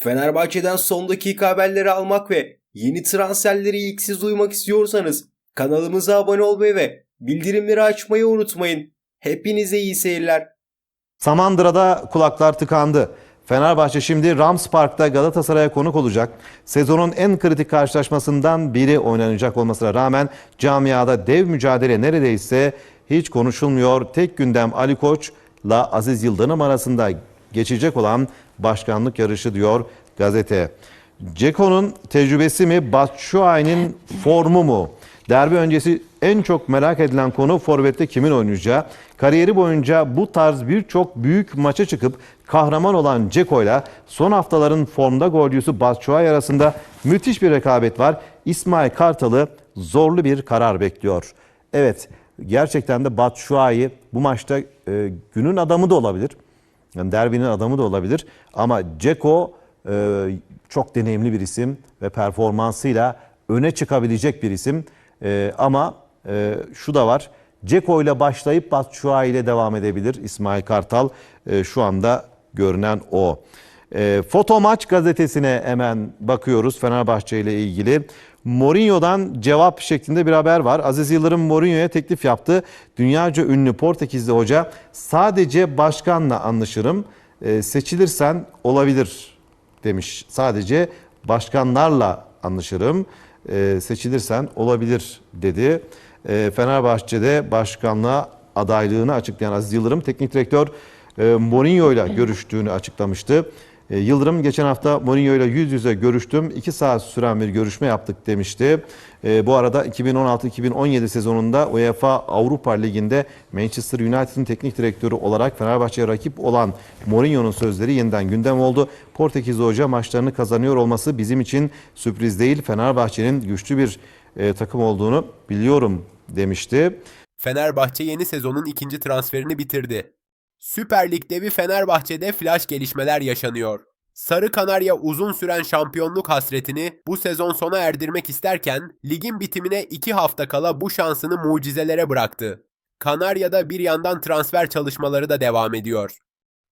Fenerbahçe'den son dakika haberleri almak ve yeni transferleri ilk siz duymak istiyorsanız kanalımıza abone olmayı ve bildirimleri açmayı unutmayın. Hepinize iyi seyirler. Samandıra'da kulaklar tıkandı. Fenerbahçe şimdi Rams Park'ta Galatasaray'a konuk olacak. Sezonun en kritik karşılaşmasından biri oynanacak olmasına rağmen camiada dev mücadele neredeyse hiç konuşulmuyor. Tek gündem Ali Koç'la Aziz Yıldırım arasında geçecek olan başkanlık yarışı diyor gazete. Ceko'nun tecrübesi mi, Batshuayi'nin formu mu? Derbi öncesi en çok merak edilen konu forvette kimin oynayacağı. Kariyeri boyunca bu tarz birçok büyük maça çıkıp kahraman olan Ceko ile son haftaların formda golcüsü Batshuayi arasında müthiş bir rekabet var. İsmail Kartal'ı zorlu bir karar bekliyor. Evet gerçekten de Batshuayi bu maçta e, günün adamı da olabilir. Yani derbinin adamı da olabilir. Ama Ceko e, çok deneyimli bir isim ve performansıyla öne çıkabilecek bir isim. E, ama e, şu da var. Ceko ile başlayıp Batshuayi ile devam edebilir İsmail Kartal. E, şu anda görünen o. E, Foto Maç gazetesine hemen bakıyoruz Fenerbahçe ile ilgili. Mourinho'dan cevap şeklinde bir haber var. Aziz Yıldırım Mourinho'ya teklif yaptı. Dünyaca ünlü Portekizli hoca sadece başkanla anlaşırım. E, seçilirsen olabilir demiş. Sadece başkanlarla anlaşırım. E, seçilirsen olabilir dedi. E, Fenerbahçe'de başkanlığa adaylığını açıklayan Aziz Yıldırım teknik direktör e, Mourinho ile görüştüğünü açıklamıştı. E, Yıldırım geçen hafta Mourinho ile yüz yüze görüştüm. 2 saat süren bir görüşme yaptık demişti. E, bu arada 2016-2017 sezonunda UEFA Avrupa Ligi'nde Manchester United'ın teknik direktörü olarak Fenerbahçe'ye rakip olan Mourinho'nun sözleri yeniden gündem oldu. Portekizli hoca maçlarını kazanıyor olması bizim için sürpriz değil. Fenerbahçe'nin güçlü bir e, takım olduğunu biliyorum demişti. Fenerbahçe yeni sezonun ikinci transferini bitirdi. Süper Lig devi Fenerbahçe'de flash gelişmeler yaşanıyor. Sarı Kanarya uzun süren şampiyonluk hasretini bu sezon sona erdirmek isterken ligin bitimine 2 hafta kala bu şansını mucizelere bıraktı. Kanarya'da bir yandan transfer çalışmaları da devam ediyor.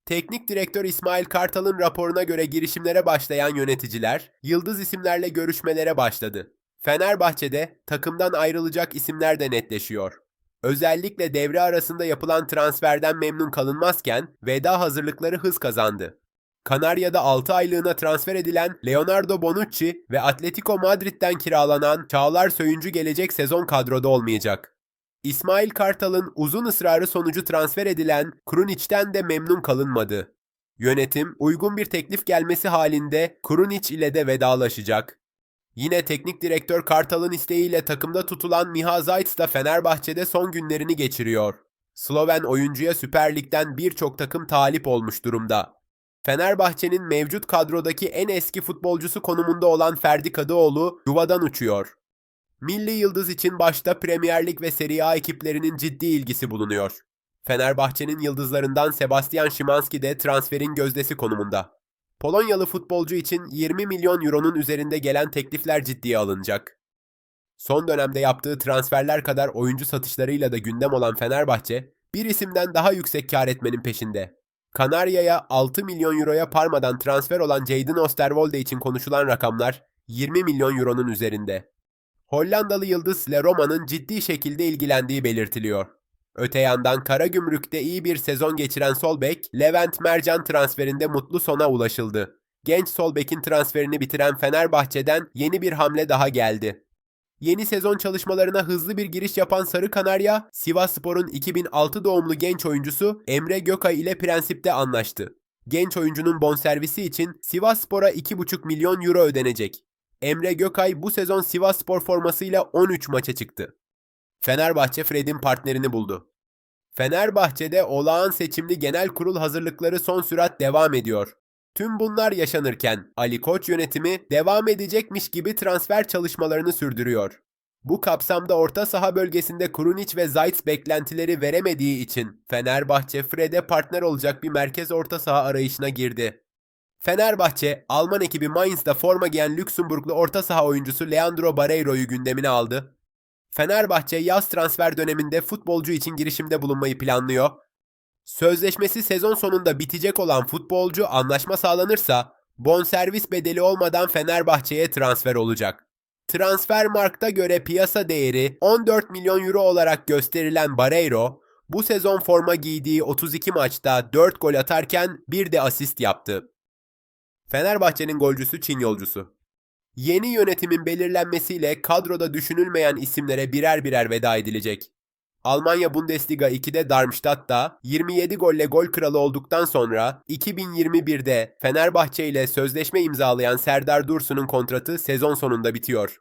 Teknik direktör İsmail Kartal'ın raporuna göre girişimlere başlayan yöneticiler yıldız isimlerle görüşmelere başladı. Fenerbahçe'de takımdan ayrılacak isimler de netleşiyor. Özellikle devre arasında yapılan transferden memnun kalınmazken veda hazırlıkları hız kazandı. Kanarya'da 6 aylığına transfer edilen Leonardo Bonucci ve Atletico Madrid'den kiralanan Çağlar Söyüncü gelecek sezon kadroda olmayacak. İsmail Kartal'ın uzun ısrarı sonucu transfer edilen Krunić'ten de memnun kalınmadı. Yönetim uygun bir teklif gelmesi halinde Krunić ile de vedalaşacak. Yine teknik direktör Kartal'ın isteğiyle takımda tutulan Miha Zayt da Fenerbahçe'de son günlerini geçiriyor. Sloven oyuncuya Süper Lig'den birçok takım talip olmuş durumda. Fenerbahçe'nin mevcut kadrodaki en eski futbolcusu konumunda olan Ferdi Kadıoğlu yuvadan uçuyor. Milli Yıldız için başta Premier Lig ve Serie A ekiplerinin ciddi ilgisi bulunuyor. Fenerbahçe'nin yıldızlarından Sebastian Szymanski de transferin gözdesi konumunda. Polonyalı futbolcu için 20 milyon euronun üzerinde gelen teklifler ciddiye alınacak. Son dönemde yaptığı transferler kadar oyuncu satışlarıyla da gündem olan Fenerbahçe, bir isimden daha yüksek kar etmenin peşinde. Kanarya'ya 6 milyon euroya Parma'dan transfer olan Jadon Osterwolde için konuşulan rakamlar 20 milyon euronun üzerinde. Hollandalı yıldız Le Roma'nın ciddi şekilde ilgilendiği belirtiliyor. Öte yandan Karagümrük'te iyi bir sezon geçiren Solbek, Levent Mercan transferinde mutlu sona ulaşıldı. Genç Solbek'in transferini bitiren Fenerbahçe'den yeni bir hamle daha geldi. Yeni sezon çalışmalarına hızlı bir giriş yapan Sarı Kanarya, Sivasspor'un 2006 doğumlu genç oyuncusu Emre Gökay ile prensipte anlaştı. Genç oyuncunun bonservisi için Sivasspor'a 2,5 milyon euro ödenecek. Emre Gökay bu sezon Sivasspor formasıyla 13 maça çıktı. Fenerbahçe Fred'in partnerini buldu. Fenerbahçe'de olağan seçimli genel kurul hazırlıkları son sürat devam ediyor. Tüm bunlar yaşanırken Ali Koç yönetimi devam edecekmiş gibi transfer çalışmalarını sürdürüyor. Bu kapsamda orta saha bölgesinde Krunic ve Zayt beklentileri veremediği için Fenerbahçe Fred'e partner olacak bir merkez orta saha arayışına girdi. Fenerbahçe, Alman ekibi Mainz'da forma giyen Lüksemburglu orta saha oyuncusu Leandro Barreiro'yu gündemine aldı Fenerbahçe yaz transfer döneminde futbolcu için girişimde bulunmayı planlıyor. Sözleşmesi sezon sonunda bitecek olan futbolcu anlaşma sağlanırsa bonservis bedeli olmadan Fenerbahçe'ye transfer olacak. Transfermarkt'a göre piyasa değeri 14 milyon euro olarak gösterilen Barreiro, bu sezon forma giydiği 32 maçta 4 gol atarken bir de asist yaptı. Fenerbahçe'nin golcüsü Çin yolcusu. Yeni yönetimin belirlenmesiyle kadroda düşünülmeyen isimlere birer birer veda edilecek. Almanya Bundesliga 2'de Darmstadt'ta 27 golle gol kralı olduktan sonra 2021'de Fenerbahçe ile sözleşme imzalayan Serdar Dursun'un kontratı sezon sonunda bitiyor.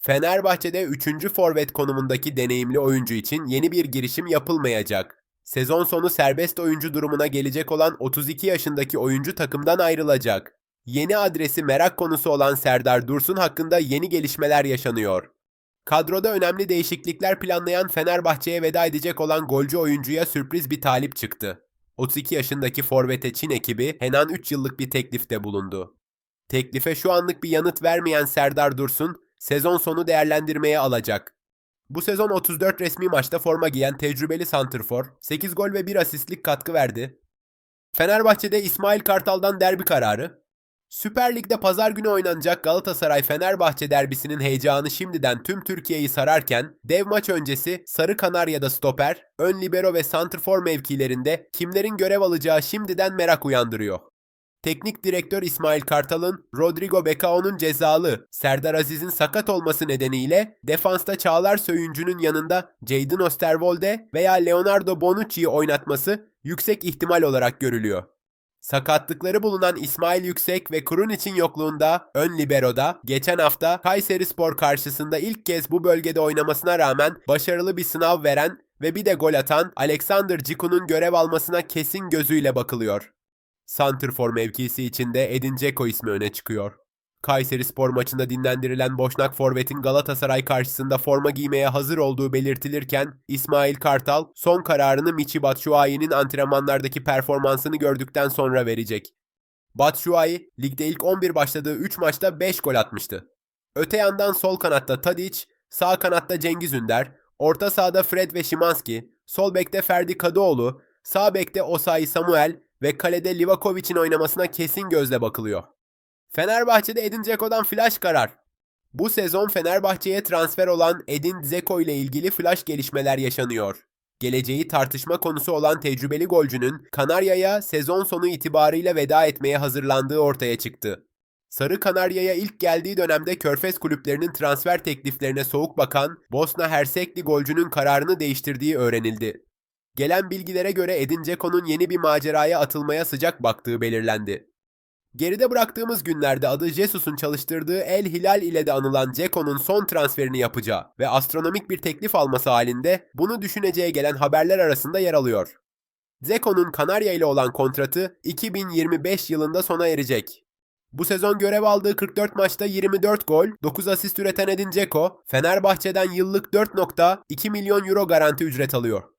Fenerbahçe'de 3. forvet konumundaki deneyimli oyuncu için yeni bir girişim yapılmayacak. Sezon sonu serbest oyuncu durumuna gelecek olan 32 yaşındaki oyuncu takımdan ayrılacak. Yeni adresi merak konusu olan Serdar Dursun hakkında yeni gelişmeler yaşanıyor. Kadroda önemli değişiklikler planlayan Fenerbahçe'ye veda edecek olan golcü oyuncuya sürpriz bir talip çıktı. 32 yaşındaki forvete Çin ekibi Henan 3 yıllık bir teklifte bulundu. Teklife şu anlık bir yanıt vermeyen Serdar Dursun, sezon sonu değerlendirmeye alacak. Bu sezon 34 resmi maçta forma giyen tecrübeli santrfor, 8 gol ve 1 asistlik katkı verdi. Fenerbahçe'de İsmail Kartal'dan derbi kararı, Süper Lig'de pazar günü oynanacak Galatasaray-Fenerbahçe derbisinin heyecanı şimdiden tüm Türkiye'yi sararken dev maç öncesi Sarı Kanarya'da stoper, ön libero ve santrfor mevkilerinde kimlerin görev alacağı şimdiden merak uyandırıyor. Teknik direktör İsmail Kartal'ın Rodrigo Becao'nun cezalı, Serdar Aziz'in sakat olması nedeniyle defansta Çağlar Söyüncü'nün yanında Jadon Osterwolde veya Leonardo Bonucci'yi oynatması yüksek ihtimal olarak görülüyor. Sakatlıkları bulunan İsmail Yüksek ve Kurun yokluğunda ön libero'da geçen hafta Kayseri Spor karşısında ilk kez bu bölgede oynamasına rağmen başarılı bir sınav veren ve bir de gol atan Alexander Ciku'nun görev almasına kesin gözüyle bakılıyor. Santrfor mevkisi içinde Edin Dzeko ismi öne çıkıyor. Kayseri Spor maçında dinlendirilen Boşnak Forvet'in Galatasaray karşısında forma giymeye hazır olduğu belirtilirken İsmail Kartal son kararını Michi Batshuayi'nin antrenmanlardaki performansını gördükten sonra verecek. Batshuayi ligde ilk 11 başladığı 3 maçta 5 gol atmıştı. Öte yandan sol kanatta Tadic, sağ kanatta Cengiz Ünder, orta sahada Fred ve Şimanski, sol bekte Ferdi Kadıoğlu, sağ bekte Osayi Samuel ve kalede Livakovic'in oynamasına kesin gözle bakılıyor. Fenerbahçe'de Edin Dzeko'dan flash karar. Bu sezon Fenerbahçe'ye transfer olan Edin Dzeko ile ilgili flash gelişmeler yaşanıyor. Geleceği tartışma konusu olan tecrübeli golcünün Kanarya'ya sezon sonu itibarıyla veda etmeye hazırlandığı ortaya çıktı. Sarı Kanarya'ya ilk geldiği dönemde Körfez kulüplerinin transfer tekliflerine soğuk bakan Bosna Hersekli golcünün kararını değiştirdiği öğrenildi. Gelen bilgilere göre Edin Dzeko'nun yeni bir maceraya atılmaya sıcak baktığı belirlendi. Geride bıraktığımız günlerde adı Jesus'un çalıştırdığı El Hilal ile de anılan Ceko'nun son transferini yapacağı ve astronomik bir teklif alması halinde bunu düşüneceğe gelen haberler arasında yer alıyor. Zeko'nun Kanarya ile olan kontratı 2025 yılında sona erecek. Bu sezon görev aldığı 44 maçta 24 gol, 9 asist üreten Edin Dzeko, Fenerbahçe'den yıllık 4.2 milyon euro garanti ücret alıyor.